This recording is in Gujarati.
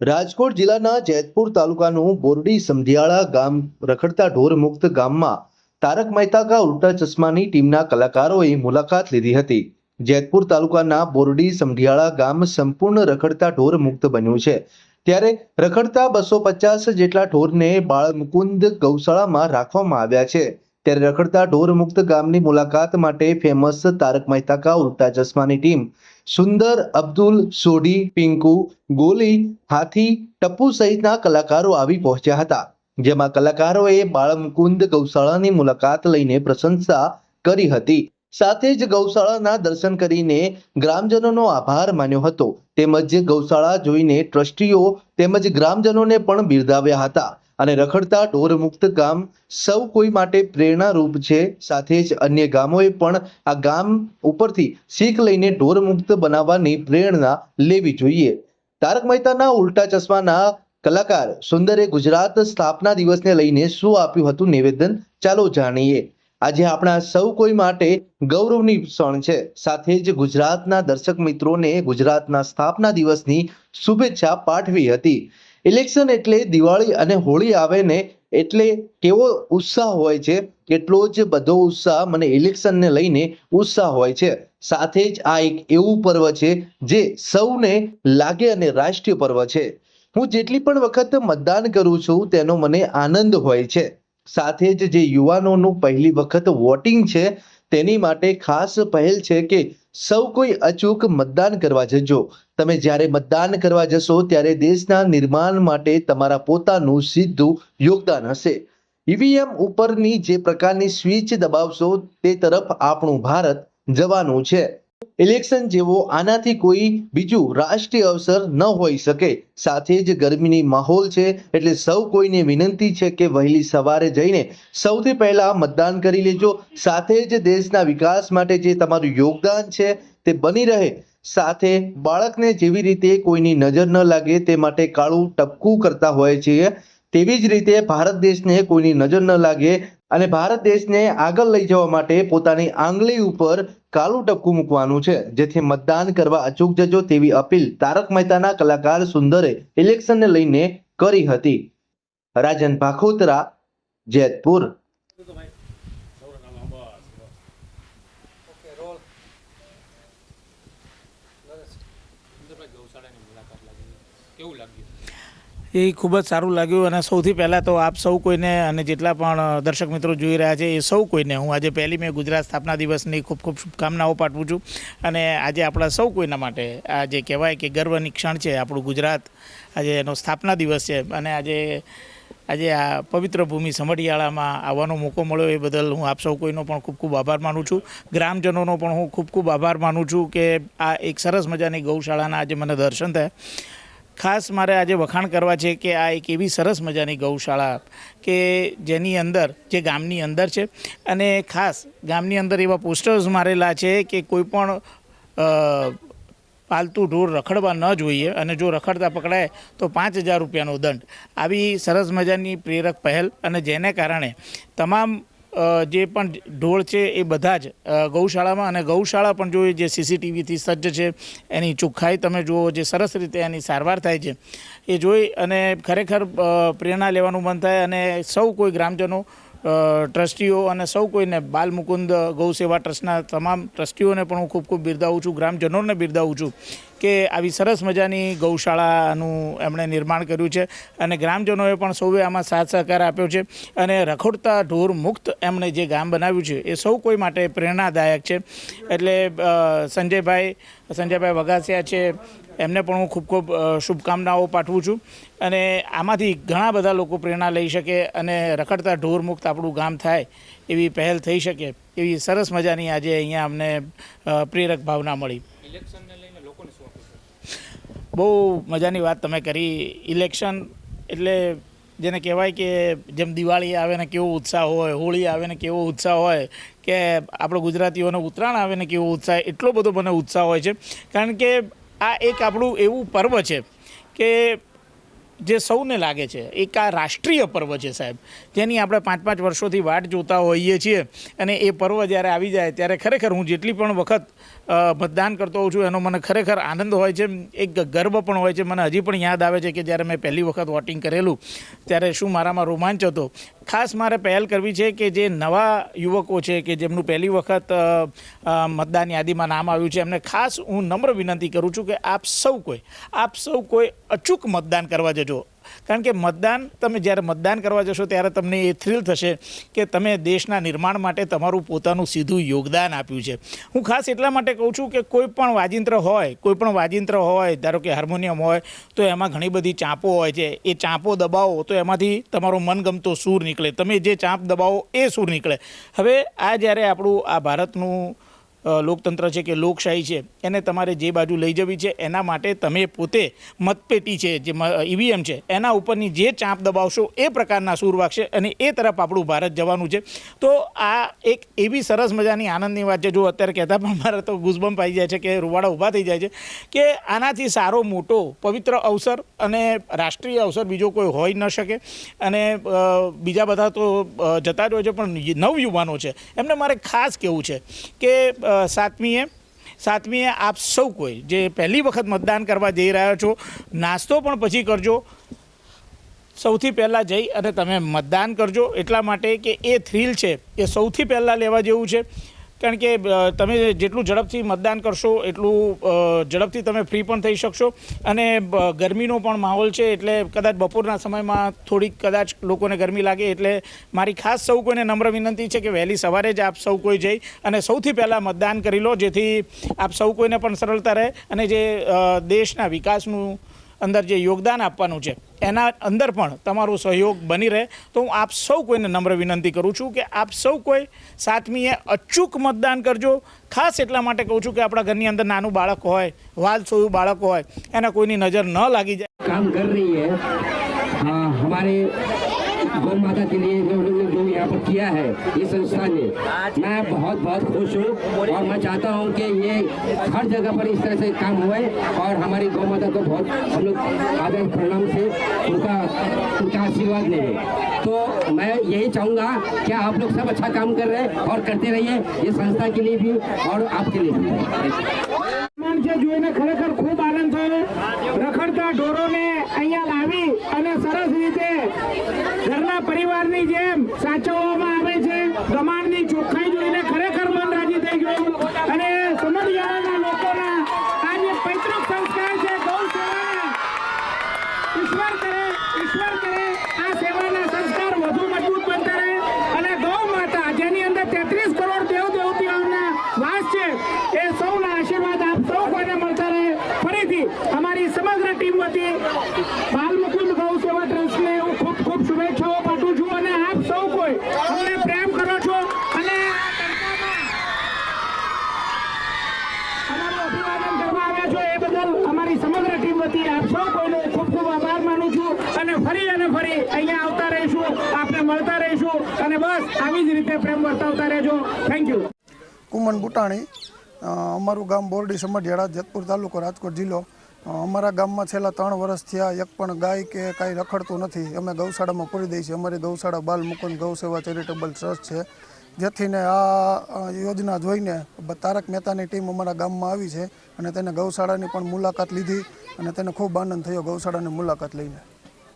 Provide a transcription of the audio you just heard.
રાજકોટ જિલ્લાના જેતપુર તાલુકાનું બોરડી સમઢિયાળા ગામ રખડતા ઢોર મુક્ત ગામમાં તારક મહેતા કા ઉલ્ટા ચશ્માની ટીમના કલાકારોએ મુલાકાત લીધી હતી. જેતપુર તાલુકાના બોરડી સમઢિયાળા ગામ સંપૂર્ણ રખડતા ઢોર મુક્ત બન્યું છે. ત્યારે રખડતા બસો પચાસ જેટલા ઢોરને બાળમુકુંદ ગૌશાળામાં રાખવામાં આવ્યા છે. ત્યારે રખડતા ઢોર મુક્ત ગામની મુલાકાત માટે ફેમસ તારક મહેતા કા ઉલ્ટા ચશ્માની ટીમ. સુંદર, અબ્દુલ, સોઢી, પિંકુ, ગોલી, હાથી, ટપ્પુ સહિતના કલાકારો આવી પહોંચ્યા હતા, જેમાં કલાકારોએ બાળમુકુંદ ગૌશાળાની મુલાકાત લઈને પ્રશંસા કરી હતી. સાથે જ ગૌશાળાના દર્શન કરીને ગ્રામજનોનો આભાર માન્યો હતો. તેમજ ગૌશાળા જોઈને ટ્રસ્ટીઓ તેમજ ગ્રામજનોને પણ બિરદાવ્યા હતા. અને રખડતા ઢોર મુક્ત ગામ સૌ કોઈ માટે પ્રેરણારૂપ છે. સાથે જ અન્ય ગામોએ પણ આ ગામ ઉપરથી શીખ લઈને ઢોર મુક્ત બનાવવાની પ્રેરણા લેવી જોઈએ. તારક મહેતાના ઉલ્ટા ચશ્માના કલાકાર સુંદરે ગુજરાત સ્થાપના દિવસને લઈને શું આપ્યું હતું નિવેદન? ચાલો જાણીએ. આજે આપણા સૌ કોઈ માટે ગૌરવની ક્ષણ છે. સાથે જ ગુજરાતના દર્શક મિત્રોને ગુજરાતના સ્થાપના દિવસની શુભેચ્છા પાઠવી હતી. ઇલેક્શન એટલે દિવાળી અને હોળી આવે ને એટલે કેવો ઉત્સાહ હોય છે? એટલો જ બધો ઉત્સાહ મને ઇલેક્શનને લઈને ઉત્સાહ હોય છે. સાથે જ આ એક એવું પર્વ છે જે સૌને લાગે અને રાષ્ટ્રીય પર્વ છે. હું જેટલી પણ વખત મતદાન કરું છું તેનો મને આનંદ હોય છે. સાથે જ જે યુવાનોનું પહેલી વખત વોટિંગ છે તેની માટે ખાસ પહેલ છે કે સૌ કોઈ અચૂક મતદાન કરવા જજો. તમે જ્યારે મતદાન કરવા જશો, ત્યારે દેશના નિર્માણ માટે તમારા પોતાનું સીધું યોગદાન હશે. ઈવીએમ ઉપરની જે પ્રકારની સ્વિચ દબાવશો, તે તરફ આપણું ભારત જવાનું છે. ઇલેક્શન જેવો આનાથી કોઈ બીજું રાષ્ટ્રીય અવસર ન હોઈ શકે. સાથે જ ગરમીની માહોલ છે એટલે સૌ કોઈને વિનંતી છે કે વહેલી સવારે જઈને સૌથી પહેલા મતદાન કરી લેજો. સાથે જ દેશના વિકાસ માટે જે તમારું યોગદાન છે તે બની રહે. સાથે બાળકને જેવી રીતે કોઈની નજર ન લાગે તે માટે કાળું ટપકું કરતા હોય છે. તેવી જ રીતે ભારત દેશને કોઈની નજર ન લાગે અને ભારત દેશને આગળ લઈ જવા માટે પોતાની આંગળી ઉપર કાળું ટપકું મૂકવાનું છે. જેથી મતદાન કરવા અચૂક જજો તેવી અપીલ તારક મહેતાના કલાકાર સુંદરે ઇલેક્શનને લઈને કરી હતી. રાજન ભાખોતરા, જેતપુર. કેવું લાગ્યું? એ ખૂબ જ સારું લાગ્યું અને સૌથી પહેલાં તો આપ સૌ કોઈને અને જેટલા પણ દર્શક મિત્રો જોઈ રહ્યા છે એ સૌ કોઈને હું આજે પહેલી મેં ગુજરાત સ્થાપના દિવસની ખૂબ ખૂબ શુભકામનાઓ પાઠવું છું અને આજે આપણા સૌ કોઈના માટે આ જે કહેવાય કે ગર્વની ક્ષણ છે આપણું ગુજરાત આજે એનો સ્થાપના દિવસ છે અને આજે આજે આ પવિત્ર ભૂમિ સમઢિયાળામાં આવવાનો મોકો મળ્યો એ બદલ હું આપ સૌ કોઈનો પણ ખૂબ ખૂબ આભાર માનું છું. ગ્રામજનોનો પણ હું ખૂબ ખૂબ આભાર માનું છું કે આ એક સરસ મજાની ગૌશાળાના આજે મને દર્શન થયા. ખાસ મારે આજે વખાણ કરવા છે કે આ એક એવી સરસ મજાની ગૌશાળા કે જેની અંદર, જે ગામની અંદર છે. અને ખાસ ગામની અંદર એવા પોસ્ટર્સ મારેલા છે કે કોઈ પણ પાલતુ ઢોર રખડવા ન જોઈએ અને જો રખડતા પકડાય તો પાંચ હજાર રૂપિયાનો દંડ. આવી સરસ મજાની પ્રેરક પહેલ અને જેને કારણે તમામ જે પણ ઢોળ છે એ બધા જ ગૌશાળામાં અને ગૌશાળા પણ જોઈએ જે સીસીટીવીથી સજ્જ છે, એની ચોખ્ખાઈ તમે જુઓ જે સરસ રીતે એની સારવાર થાય છે, એ જોઈ અને ખરેખર પ્રેરણા લેવાનું મન થાય અને સૌ કોઈ ગ્રામજનો ટ્રસ્ટીઓ અને સૌ કોઈને બાલ મુકુંદ ગૌ ટ્રસ્ટના તમામ ટ્રસ્ટીઓને પણ હું ખૂબ ખૂબ બિરદાવું છું, ગ્રામજનોને બિરદાવું છું કે આવી સરસ મજાની ગૌશાળાનું એમણે નિર્માણ કર્યું છે અને ગ્રામજનોએ પણ સૌએ આમાં સાથ સહકાર આપ્યો છે અને રખોડતા ઢોર મુક્ત એમણે જે ગામ બનાવ્યું છે એ સૌ કોઈ માટે પ્રેરણાદાયક છે. એટલે સંજયભાઈ સંજયભાઈ વઘાસિયા છે એમને પણ હું ખૂબ ખૂબ શુભકામનાઓ પાઠવું છું. અને આમાંથી ઘણા બધા લોકો પ્રેરણા લઈ શકે અને રખડતા ઢોર મુક્ત આપણું ગામ થાય એવી પહેલ થઈ શકે એવી સરસ મજાની આજે અહીંયા અમને પ્રેરક ભાવના મળી. બહુ મજાની વાત તમે કરી. ઇલેક્શન એટલે જેને કહેવાય કે જેમ દિવાળી આવે ને કેવો ઉત્સાહ હોય હોળી આવે ને કેવો ઉત્સાહ હોય કે આપણો ગુજરાતીઓનો ઉત્તરાયણ આવે ને કેવો ઉત્સાહ એટલો બધો મને ઉત્સાહ હોય છે. કારણ કે આ એક આપણું એવું પર્વ છે કે જે સૌને લાગે છે. એક આ રાષ્ટ્રીય પર્વ છે સાહેબ. જેની આપણે પાંચ પાંચ વર્ષોથી વાટ જોતા હોઈએ છીએ અને એ પર્વ જ્યારે આવી જાય ત્યારે ખરેખર હું જેટલી પણ વખત મતદાન કરતો હોઉં છું. એનો મને ખરેખર આનંદ હોય છે. એક ગર્વ પણ હોય છે. મને હજી પણ યાદ આવે છે કે જ્યારે મેં પહેલી વખત વોટિંગ કરેલું, ત્યારે શું મારામાં રોમાંચ હતો. ખાસ મારે પહેલ કરવી છે કે જે નવા યુવકો છે કે જેમનું પહેલી વખત મતદાન યાદીમાં નામ આવ્યું છે, એમને ખાસ હું નમ્ર વિનંતી કરું છું કે આપ સૌ કોઈ, આપ સૌ કોઈ અચૂક મતદાન કરવા જજો. કારણ કે મતદાન, તમે જ્યારે મતદાન કરવા જશો ત્યારે તમને એ થ્રિલ થશે કે તમે દેશના નિર્માણ માટે તમારું પોતાનું સીધું યોગદાન આપ્યું છે. હું ખાસ એટલા માટે કહું છું કે કોઈ પણ વાજિંત્ર હોય, કોઈ પણ વાજિંત્ર હોય, ધારો કે હાર્મોનિયમ હોય, તો એમાં ઘણી બધી ચાંપો હોય છે. એ ચાંપો દબાવો તો એમાંથી તમારો મનગમતો સૂર નીકળે. તમે જે ચાંપ દબાવો એ સૂર નીકળે. હવે આ જ્યારે આપણું આ ભારતનું લોકતંત્ર છે કે લોકશાહી છે, એને તમારે જે બાજુ લઈ જવી છે, એના માટે તમે પોતે મતપેટી છે, જે ઈવીએમ છે, એના ઉપરની જે ચાંપ દબાવશો એ પ્રકારના સૂર વાગશે અને એ તરફ આપણું ભારત જવાનું છે. તો આ એક એવી સરસ મજાની આનંદની વાત છે, જો અત્યારે કહેતા પણ મારે તો ગુઝબમ્પ પાઈ જાય છે કે રૂવાડા ઊભા થઈ જાય છે, કે આનાથી સારો મોટો પવિત્ર અવસર અને રાષ્ટ્રીય અવસર બીજો કોઈ હોઈ ન શકે. અને બીજા બધા તો જતા જ હોય છે, પણ નવયુવાનો છે. એમને મારે ખાસ કહેવું છે કે સાતમીએ. સાતમીએ આપ સૌ કોઈ જે પહેલી વખત મતદાન કરવા જઈ રહ્યા છો, નાસ્તો પણ પછી કરજો. સૌથી પહેલાં જઈ અને તમે મતદાન કરજો. એટલા માટે કે એ થ્રિલ છે, એ સૌથી પહેલાં લેવા જેવું છે. કારણ કે તમે જેટલું ઝડપથી મતદાન કરશો, એટલું ઝડપથી તમે ફ્રી પણ થઈ શકશો. અને ગરમીનો પણ માહોલ છે, એટલે કદાચ બપોરના સમયમાં થોડીક કદાચ લોકોને ગરમી લાગે, એટલે મારી ખાસ સૌ કોઈને નમ્ર વિનંતી છે કે વહેલી સવારે જ આપ સૌ કોઈ જઈ અને સૌથી પહેલાં મતદાન કરી લો, જેથી આપ સૌ કોઈને પણ સરળતા રહે અને જે દેશના વિકાસનું અંદર જે યોગદાન આપવાનું છે, એના અંદર પણ તમારો સહયોગ બની રહે. તો હું આપ સૌ કોઈને નમ્ર વિનંતી કરું છું કે આપ સૌ કોઈ સાતમીએ અચૂક મતદાન કરજો. ખાસ એટલા માટે કહું છું કે આપણા ઘરની અંદર નાનું બાળક હોય, વાલ સોયું બાળક હોય, એના કોઈની નજર ન લાગી જાય. કામ કરી રહી હૈ હમારે ગૌ માતા કે લીએ किया है इस संस्था ने। मैं बहुत बहुत खुश हूँ और मैं चाहता हूँ कि ये हर जगह पर इस तरह से काम हुए और हमारी गौ माता को बहुत हम लोग आदर प्रणाम से उनका उनका आशीर्वाद ले। तो मैं यही चाहूँगा कि आप लोग सब अच्छा काम कर रहे हैं और करते रहिए ये संस्था के लिए भी और आपके लिए भी। ખરેખર ખૂબ આનંદ થયો. રખડતા ઢોરોને અહીંયા લાવી અને સરસ રીતે ઘરના પરિવારની જેમ સાચવવામાં આવે છે. ગમાણની ચોખ્ખાઈ જોઈને ખરેખર મન રાજી થઈ ગયું. અને સમઢિયાળાના લોકોના આ જે પૈતૃક સંસ્કાર છે ગૌ સેવાના ઈશ્વર કરે ઈશ્વર કરે આ સેવાના સંસ્કાર વધુ મજબૂત બનતા રહે અને ગૌ માતા જેની અંદર તેત્રીસ કરોડ દેવ દેવતીઓના વાસ છે એ સૌના આશીર્વાદ આપ સૌ કોઈને મળતા રહે અમારી સમગ્ર ટીમ વતી બાલ મુકુંદ ગૌ સેવા ટ્રસ્ટને હું ખૂબ ખૂબ શુભેચ્છાઓ પાઠવું છું અને આપ સૌ કોઈ અમને પ્રેમ કરો છો અને એ બદલ અમારી સમગ્ર ટીમ વતી આપ સૌ કોઈનો ખૂબ ખૂબ આભાર માનું છું અને ફરી અને ફરી અહીંયા આવતા રહીશું, આપને મળતા રહીશું અને બસ આવી જ રીતે પ્રેમ વર્તાવતા રહેજો. થેન્ક યુ કુમન બુટાણી અમારું ગામ બોરડી સમઢિયાળા, જેતપુર તાલુકો રાજકોટ જિલ્લો. અમારા ગામમાં છેલ્લા ત્રણ વર્ષ થયા એક પણ ગાય કે કાંઈ રખડતું નથી. અમે ગૌશાળામાં પૂરી દઈએ છીએ. અમારી ગૌશાળા બાલ મુકુંદ ગૌ સેવા ચેરિટેબલ ટ્રસ્ટ છે. જેથીને આ યોજના જોઈને તારક મહેતાની ટીમ અમારા ગામમાં આવી છે અને તેને ગૌશાળાની પણ મુલાકાત લીધી અને તેને ખૂબ આનંદ થયો ગૌશાળાની મુલાકાત લઈને.